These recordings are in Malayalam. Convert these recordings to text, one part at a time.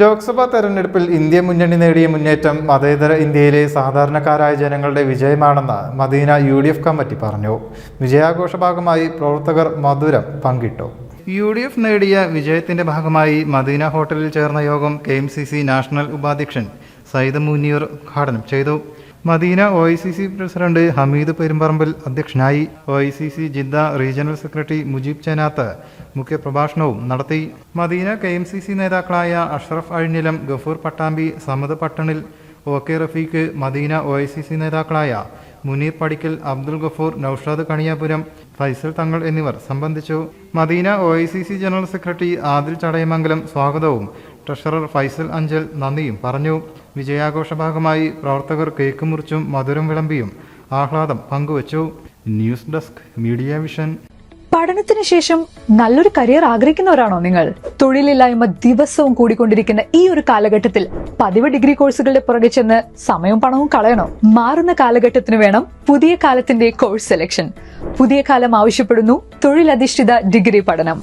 ലോക്സഭാ തെരഞ്ഞെടുപ്പിൽ ഇന്ത്യ മുന്നണി നേടിയ മുന്നേറ്റം മതേതര ഇന്ത്യയിലെ സാധാരണക്കാരായ ജനങ്ങളുടെ വിജയമാണെന്ന് Medina U D F committee പറഞ്ഞു. വിജയാഘോഷ ഭാഗമായി പ്രവർത്തകർ മധുരം പങ്കിട്ടു. യു ഡി എഫ് നേടിയ വിജയത്തിന്റെ ഭാഗമായി മദീന ഹോട്ടലിൽ ചേർന്ന യോഗം കെ നാഷണൽ ഉപാധ്യക്ഷൻ സയ്യിദ് മുനീർ ഉദ്ഘാടനം ചെയ്തു. Medina O I C C president Hameed പെരുമ്പറമ്പിൽ അധ്യക്ഷനായി O I C C Jeddah regional secretary Mujeeb Chenath മുഖ്യപ്രഭാഷണവും നടത്തി. Medina K M C C നേതാക്കളായ Ashraf Azhinilam Gafoor Pattambi Samad പട്ടണിൽ O K Rafeeq Medina O I C C നേതാക്കളായ മുനീർ പടിക്കൽ അബ്ദുൽ ഗഫൂർ നൌഷാദ് കണിയാപുരം ഫൈസൽ തങ്ങൾ എന്നിവർ സംബന്ധിച്ചു. Medina O I C C general secretary Adil Chadayamangalam സ്വാഗതവും ട്രഷറർ ഫൈസൽ അഞ്ചൽ നന്ദിയും പറഞ്ഞു. വിജയാഘോഷ ഭാഗമായി പ്രവർത്തകർ കേക്ക് മുറിച്ചും മധുരം വിളമ്പിയും ആഹ്ലാദം പങ്കുവച്ചു. News desk media vision. പഠനത്തിന് ശേഷം നല്ലൊരു കരിയർ ആഗ്രഹിക്കുന്നവരാണോ നിങ്ങൾ? തൊഴിലില്ലായ്മ ദിവസവും കൂടിക്കൊണ്ടിരിക്കുന്ന ഈ ഒരു കാലഘട്ടത്തിൽ പതിവ് ഡിഗ്രി കോഴ്സുകളുടെ പുറകെ ചെന്ന് സമയവും പണവും കളയണോ? മാറുന്ന കാലഘട്ടത്തിന് വേണം പുതിയ കാലത്തിന്റെ കോഴ്സ് സെലക്ഷൻ. പുതിയ കാലം ആവശ്യപ്പെടുന്നു തൊഴിലധിഷ്ഠിത ഡിഗ്രി പഠനം.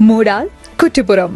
Moodal Kuttippuram